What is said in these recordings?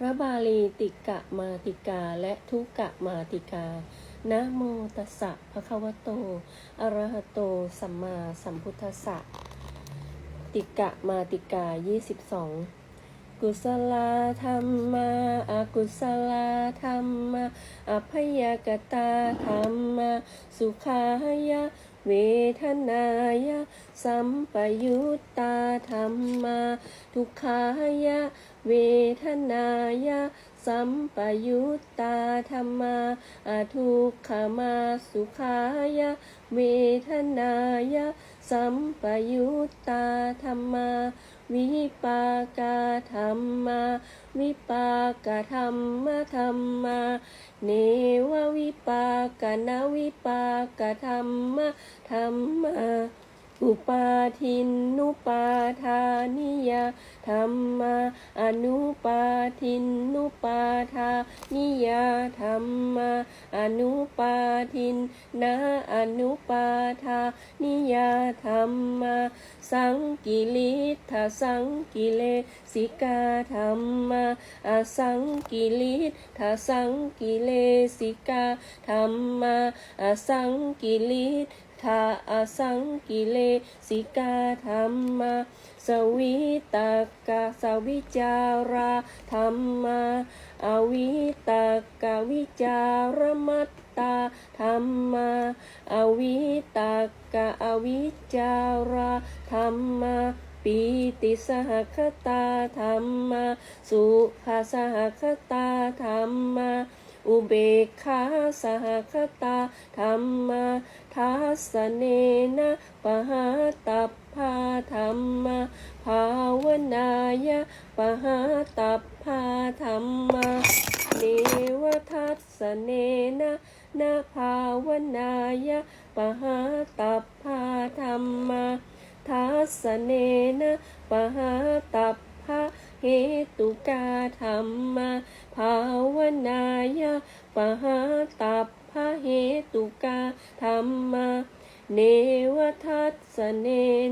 พระบาลีติกะมาติกาและทุกะมาติกา นะโมตัสสะภะคะวะโต อะระหะโต สัมมาสัมพุทธัสสะ ติกะมาติกา 22 กุศลธรรมาอากุศลธรรมาอภยกตาธรรมาสุขายะเวทนายะ สัมปยุตตาธรรมา ทุกขายะ เว ทนายะสัมปยุตตาธรรมาอาทุกขมาสุขายะเวทนายะสัมปยุตตาธรรมาวิปากาธรรมาวิปากธรรมธรรมาเนววิปากนวิปากธรรมธรรมา อุปาทินนุปาทานิยาธรรมาอนุปาทินนุปาทานิยาธรรมาอนุปาทินนาอนุปาทานิยาธรรมาสังกิลิทาสังกิเลสิกาธรรมาอสังกิลิทาสังกิเลสิกาธรรมาอสังกิลิ ทาอสังกิเลสิกาธรรมาสวิตากาสวิจาราธรรมาอวิตากาวิจารมัตตาธรรมาอวิตากาอวิจาราธรรมาปีติสหคตาธรรมาสุภาสหคตาธรรมา อุเบกขาสหคตาธรรมาทัสเนนะปะหาตัพพาธรรมาภาวนายะปะหาตัพพาธรรมาเนวทัสเนนะนาภาวนายะปะหาตัพพาธรรมาทัสเนนะปะหาตัพพะเหตุกาธรรมาภา ปหาตัพพะเหตุกาธรรมาเนวทัสเน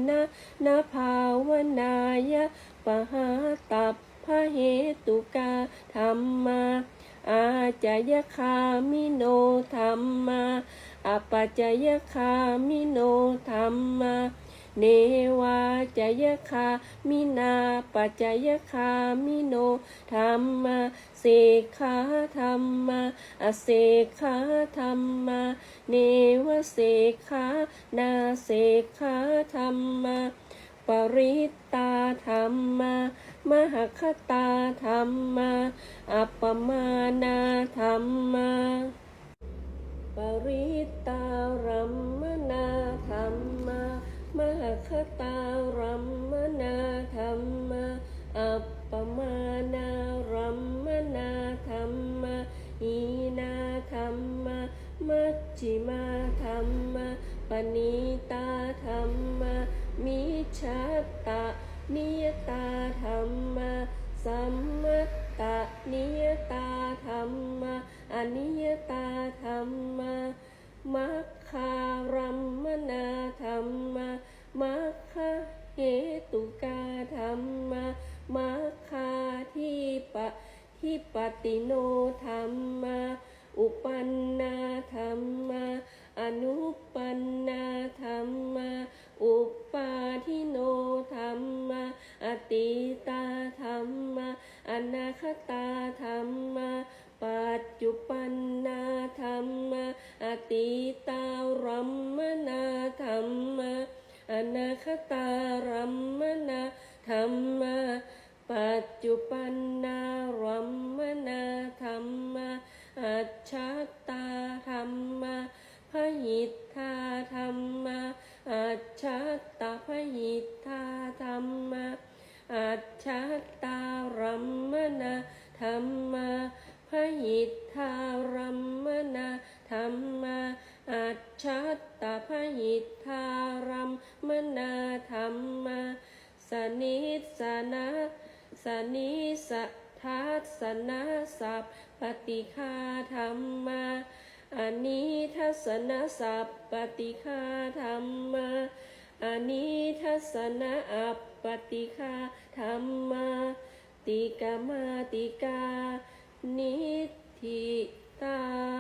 นะนาภาวนายะปหาตัพพะเหตุกาธรรมาอาจายคามิโนธรรมาอปัจจยคามิโนธรรมา เนวาจยคามินาปัจยคามิโนธรรมาเสกขาธรรมาอเสกขาธรรมาเนวเสกขานาเสกขาธรรมาปริตตาธรรมามหคตาธรรมาอัปปมานาธรรมา ฉาตานิยตาธรรมะสัมมัตตานิยตาธรรมะอนิยตาธรรมะมัคคารัมมนาธรรมะมัคคาเหตุกาธรรมะมัคคาที่ปะที่ปฏิโนธรรมะอุปันนาธรรมะอนุปันนา จจุปันนาธรรมะอติตารัมมนาธรรมะอนาคตารัมมนาธรรมะปัจจุปันนารัมมนาธรรมะอัจฉตาธรรมะพหิทธาธรรมะอัจฉตาพหิทธาธรรมะอัจฉตารัมมนาธรรมะ พหิทธารัมมนาธรรมะอัจฉตาพหิทธารัมมนาธรรมะสนิสนะสนิสทัสนะสัพปฏิคาธรรมะอานิทัสนะสัพปฏิคาธรรมะอานิทัสนะอัปปฏิคาธรรมะติกามาติกา นิธิตา